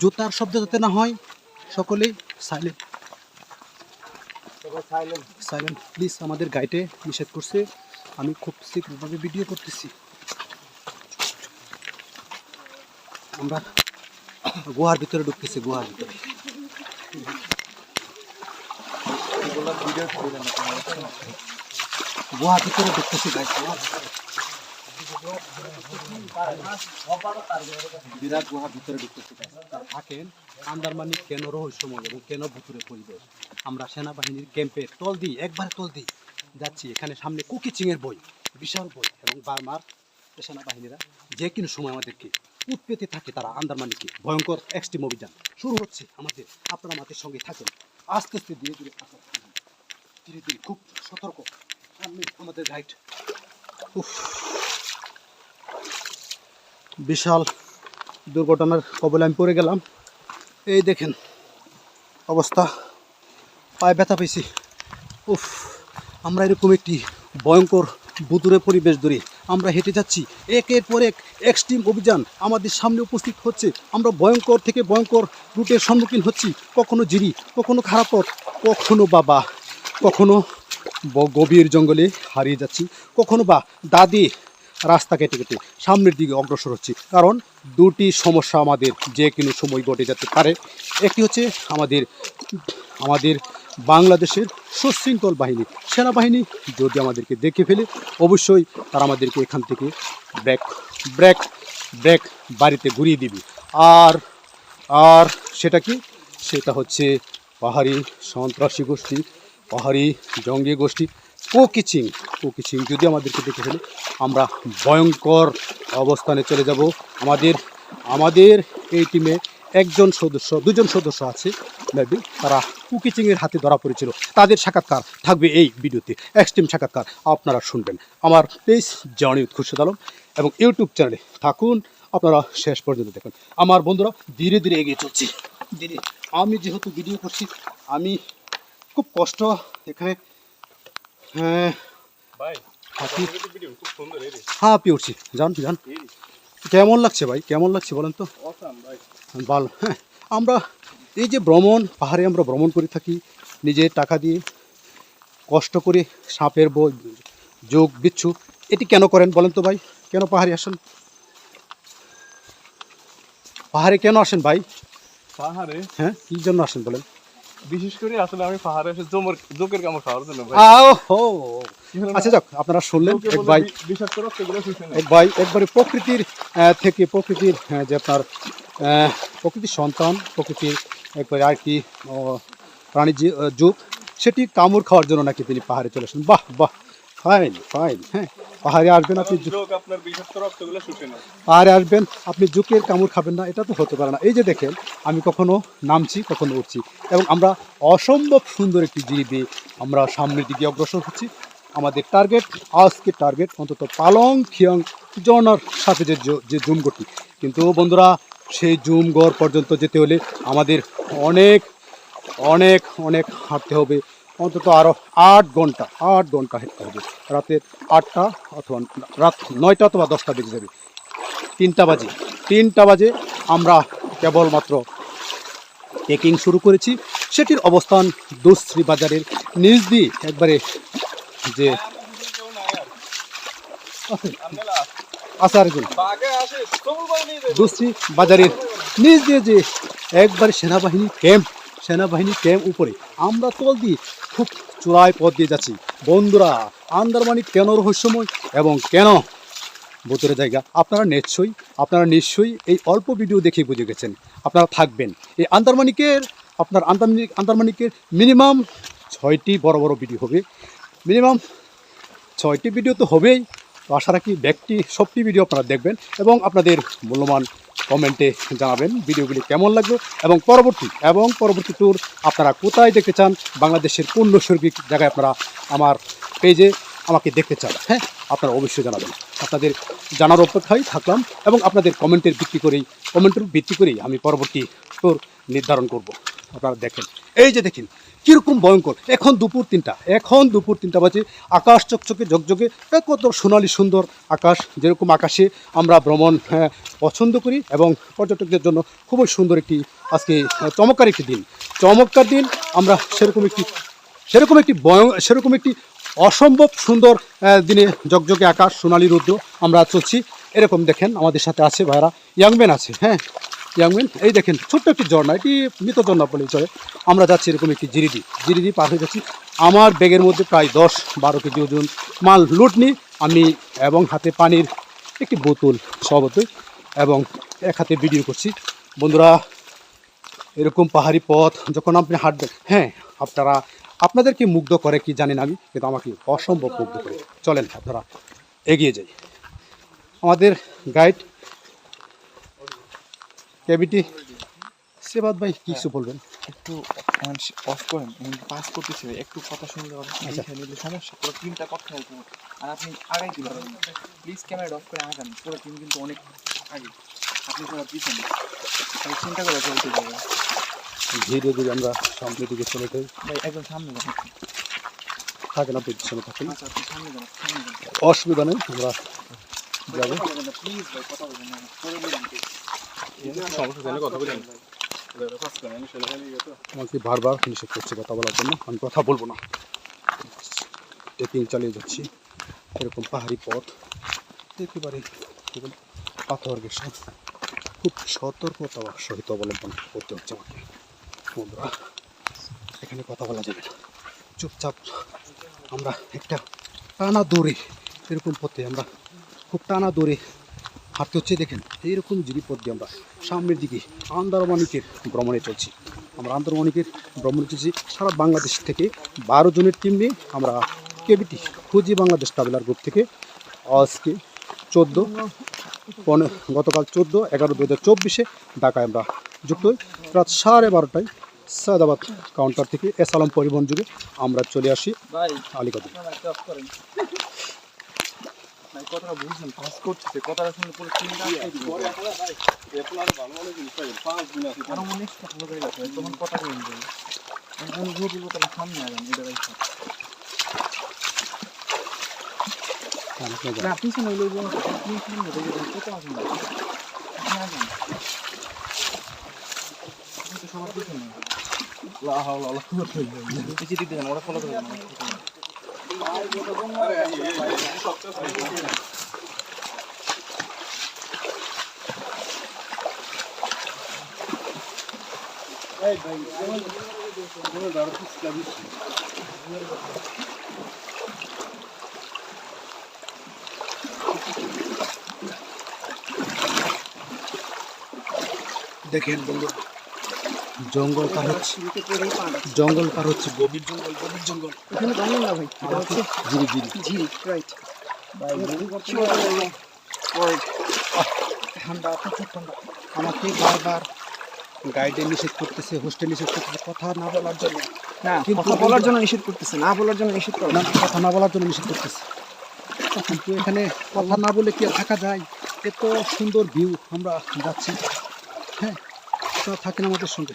জুতার শব্দ যাতে না হয়, সকলেই সাইলেন্ট সাইলেন্ট প্লিজ আমাদের গাইডে নিষেধ করছে। আমি খুব সিক্রেটভাবে ভিডিও করতেছি। আমরা গুহার ভিতরে ঢুকতেছি, গুহার ভিতরে। গুহার ভিতরে ঢুকতেছি গাইড বিরাট গুহার ভিতরে ঢুকতেছি guys। থাকেন আন্দারমানি কেন রহস্যময় এবং কেন ভুতুরে পরিবেশ? আমরা সেনাবাহিনীর ক্যাম্পের তল দিই, একবার তল দিই। যাচ্ছি, এখানে সামনে কুকি চিংয়ের বই, বিশাল বই এবং বারমার সেনাবাহিনীরা যে কোনো সময় আমাদেরকে উৎপেতে থাকে তারা আন্দারমানিকে ভয়ঙ্কর এক্সট্রিম অভিযান শুরু হচ্ছে, আমাদের আপনারা আমাদের সঙ্গে থাকেন। আস্তে আস্তে ধীরে ধীরে ধীরে ধীরে খুব সতর্ক। সামনে আমাদের গাইড উফ। বিশাল দুর্ঘটনার কবলে আমি পড়ে গেলাম। এই দেখেন অবস্থা। পায়ে ব্যথা পেয়েছি উফ, আমরা এরকম একটি ভয়ঙ্কর বুতুরে পরিবেশ ধরে। আমরা হেঁটে যাচ্ছি। একের পর এক এক্সট্রিম অভিযান আমাদের সামনে উপস্থিত হচ্ছে। আমরা ভয়ঙ্কর থেকে ভয়ঙ্কর রুটের সম্মুখীন হচ্ছি। কখনো জিরি, কখনো খারাপ পথ, কখনো বাবা কখনো গভীর জঙ্গলে হারিয়ে যাচ্ছি। কখনো বা দাদি রাস্তা কেটে কেটে সামনের দিকে অগ্রসর হচ্ছি। কারণ দুটি সমস্যা আমাদের যে কোনো সময় ঘটে যেতে পারে। একটি হচ্ছে আমাদের আমাদের বাংলাদেশের সুশৃঙ্খল বাহিনী। সেনাবাহিনী যদি আমাদেরকে দেখে ফেলে, অবশ্যই তারা আমাদেরকে এখান থেকে ব্রেক ব্রেক ব্রেক বাড়িতে ঘুরিয়ে দিবে। আর আর সেটা কি? সেটা হচ্ছে পাহাড়ি সন্ত্রাসী গোষ্ঠী, পাহাড়ি জঙ্গি গোষ্ঠী। কোকিচিং কোকিচিং যদি আমাদেরকে দেখে ফেলে, আমরা ভয়ঙ্কর অবস্থানে চলে যাব। আমাদের আমাদের এই টিমে একজন সদস্য, দুজন সদস্য আছে মেবি তারা কুকিচিংয়ের হাতে ধরা পড়েছিল। তাদের সাক্ষাৎকার থাকবে এই ভিডিওতে। এক্সট্রিম সাক্ষাৎকার আপনারা শুনবেন। আমার পেজ জানি খুরশেদ আলম এবং ইউটিউব চ্যানেলে থাকুন। আপনারা শেষ পর্যন্ত দেখুন। আমার বন্ধুরা, ধীরে ধীরে এগিয়ে চলছি। ধীরে। আমি যেহেতু ভিডিও করছি, আমি খুব কষ্ট এখানে হ্যাঁ। হ্যাঁ পিউরছি যান যান। কেমন লাগছে ভাই? কেমন লাগছে বলেন তো? ভালো। হ্যাঁ আমরা এই যে ভ্রমণ পাহাড়ে আমরা ভ্রমণ করে থাকি নিজে টাকা দিয়ে কষ্ট করে সাপের বই যোগ বিচ্ছু এটি কেন করেন বলেন তো ভাই? কেন পাহাড়ে আসেন? পাহাড়ে কেন আসেন ভাই? পাহাড়ে? হ্যাঁ কী জন্য আসেন বলেন? বিশেষ করে আসলে আমি পাহাড়ে এসে জমর জোকের কামড় খাওয়ার জন্য ভাই। আচ্ছা যাক আপনারা শুনলেন এক ভাই। এক ভাই একবারে প্রকৃতির থেকে প্রকৃতির যে আপনার আহ, প্রকৃতির সন্তান প্রকৃতির একবারে আর কি প্রাণী যুগ সেটি কামড় খাওয়ার জন্য নাকি তিনি পাহাড়ে চলে আসেন। বাহ বাহ। ফাইন ফাইন হ্যাঁ। পাহাড়ে আসবেন আপনি পাহাড়ে আসবেন আপনি জুকের কামড় খাবেন না এটা তো হতে পারে না। এই যে দেখেন আমি কখনো নামছি কখনো উঠছি এবং আমরা অসম্ভব সুন্দর একটি জিবি আমরা সামনের দিকে অগ্রসর হচ্ছি। আমাদের টার্গেট আজকে টার্গেট অন্তত পালং খিয়ং জনার সাথে যে যে জুমগড়টি কিন্তু বন্ধুরা সেই জুমগড় পর্যন্ত যেতে হলে আমাদের অনেক অনেক অনেক হাঁটতে হবে। অন্তত আরও আট ঘণ্টা আট ঘণ্টা হাঁটতে হবে। রাতের আটটা অথবা রাত নয়টা অথবা দশটা বেজে যাবে। তিনটা বাজে। তিনটা বাজে আমরা কেবলমাত্র ট্রেকিং শুরু করেছি। সেটির অবস্থান দুশ্রী বাজারের নিজ দিয়ে একবারে যে আছে আছে আরেকজন বাঘে আসে সবুজ ভাই নিয়ে যায়। দুশ্রী বাজারের নিজ দিয়ে যে একবারে সেনাবাহিনী ক্যাম্প সেনাবাহিনী ক্যাম্প উপরে আমরা তল দিয়ে খুব চূড়ায় পথ দিয়ে যাচ্ছি। বন্ধুরা, আন্দারমানি কেন রহস্যময় এবং কেন? ভূতের জায়গা, আপনারা নিশ্চয়ই আপনারা নিশ্চয়ই এই অল্প ভিডিও দেখে বুঝে গেছেন। আপনারা থাকবেন। এই আন্দারমানিকের, আপনার আন্দারমানিক আন্দারমানিকের মিনিমাম ছয়টি বড় বড় ভিডিও হবে। মিনিমাম ছয়টি ভিডিও তো হবেই। তো আশা রাখি ব্যক্তি সবটি ভিডিও আপনারা দেখবেন এবং আপনাদের মূল্যবান কমেন্টে জানাবেন ভিডিওগুলি কেমন লাগল এবং পরবর্তী এবং পরবর্তী ট্যুর আপনারা কোথায় দেখতে চান, বাংলাদেশের কোন নৈসর্গিক জায়গায় আপনারা আমার পেজে আমাকে দেখতে চান হ্যাঁ? আপনারা অবশ্যই জানাবেন। আপনাদের জানার অপেক্ষায় থাকলাম এবং আপনাদের কমেন্টের ভিত্তি করেই কমেন্টের ভিত্তি করেই আমি পরবর্তী ট্যুর নির্ধারণ করব। আপনারা দেখেন। এই যে দেখেন কীরকম ভয়ঙ্কর। এখন দুপুর তিনটা এখন দুপুর তিনটা বাজে আকাশ চকচকে ঝকঝকে কত সোনালি সুন্দর আকাশ যেরকম আকাশে আমরা ভ্রমণ হ্যাঁ, পছন্দ করি এবং পর্যটকদের জন্য খুবই সুন্দর একটি আজকে চমৎকার একটি দিন। চমৎকার দিন আমরা সেরকম একটি সেরকম একটি বয় সেরকম একটি অসম্ভব সুন্দর দিনে জকজকে আকাশ সোনালি রুদ্র আমরা চলছি। এরকম দেখেন আমাদের সাথে আছে ভাইরা ইয়াংম্যান আছে হ্যাঁ। ইয়াংম্যান এই দেখেন, ছোট্ট একটি ঝর্ণা, এটি মৃত ঝর্ণা বলেই চলে। আমরা যাচ্ছি এরকম একটি জিরিডি জিরিডি পার হয়ে যাচ্ছি। আমার ব্যাগের মধ্যে প্রায় দশ বারো কেজি ওজন মাল লুট নিই। আমি এবং হাতে পানির একটি বোতল স্বভাবতই এবং এক হাতে ভিডিও করছি। বন্ধুরা, এরকম পাহাড়ি পথ, যখন আপনি হাঁটবেন হ্যাঁ আপনারা, আপনাদেরকে মুগ্ধ করে কি জানেন আমি, কিন্তু আমাকে অসম্ভব মুগ্ধ করে। চলেন, আপনারা, এগিয়ে যাই। আমাদের গাইড ক্যাবিটি সেবাদ ভাই কিছু বলবেন? একটু অফ করেন পাস করতেছে একটু কথা শুনলে আচ্ছা। নিলে সমস্যা পুরো টিমটা কথা হবে। আর আপনি আগাই দিতে পারবেন প্লিজ ক্যামেরা অফ করে আগান পুরো টিম কিন্তু অনেক আগে। আপনি পুরো পিছনে চিন্তা করে চলতে যাবে ধীরে ধীরে আমরা সামনের দিকে চলে যাই। ভাই একদম সামনে থাকেন আপনি পিছনে থাকেন। আচ্ছা অসুবিধা নেই আমরা যাব। প্লিজ ভাই কথা বলবেন আমাকে বারবার নিষেধ করছে কথা বলার জন্য? আমি কথা বলব না। ট্রেকিং চালিয়ে যাচ্ছি। এরকম পাহাড়ি পথ। একেবারে পাথর গেছে খুব সতর্কতা সহিত অবলম্বন করতে হচ্ছে আমাকে। বন্ধুরা, এখানে কথা বলা যাবে চুপচাপ আমরা একটা টানা দৌড়ে, এরকম পথে আমরা খুব টানা দৌড়ে হাঁটতে হচ্ছে দেখেন, এইরকম জিরিপথ দিয়ে আমরা সামনের দিকে আন্দারমানিকের ভ্রমণে চলছি। আমরা আন্দারমানিকের ভ্রমণে চলছি সারা বাংলাদেশ থেকে। বারো জনের টিম নিয়ে আমরা কেবিটি খুঁজি বাংলাদেশ ট্রাভেলার গ্রুপ থেকে। আজকে চোদ্দ, পনে গতকাল চোদ্দ, এগারো দু হাজার চব্বিশে ঢাকায় আমরা যুক্ত হই। রাত সাড়ে বারোটায় সায়দাবাদ কাউন্টার থেকে এস আলম পরিবহন যুগে আমরা চলে আসি আলিগড়ে ক্যামেরা অফ করেন ভাই কথাটা বুঝছেন পাস করতেছে কথাটা শুনলে পুরো টিমটা আটকে দিবে আরও অনেকটা ভালো হয়ে গেছে তখন কথা বলেন ভুল বলব তাহলে সামনে আগান এটা ভাই না পিছনে হইলে বলুন আপনি সামনে দেখে কত আপনি তো সবার পিছনে পিছিয়ে দিতে দেন ওরা ফলো করে দেন দেখেন বন্ধু জঙ্গল পার হচ্ছে জঙ্গল পার হচ্ছে গভীর জঙ্গল গভীর জঙ্গল। এখানে জানেন না ভাই। জিরি জিরি ঝিরি রাইট ঠান্ডা প্রচুর ঠান্ডা। আমাকে বারবার গাইডে নিষেধ করতেছে হোস্টেল নিষেধ করতেছে কথা না বলার জন্য। না কথা বলার জন্য নিষেধ করতেছে না বলার জন্য নিষেধ করে। না কথা না বলার জন্য নিষেধ করতেছে। কিন্তু এখানে কথা না বলে কি থাকা যায়? এত সুন্দর ভিউ আমরা যাচ্ছি। হ্যাঁ তা থাকেন আমাদের সঙ্গে।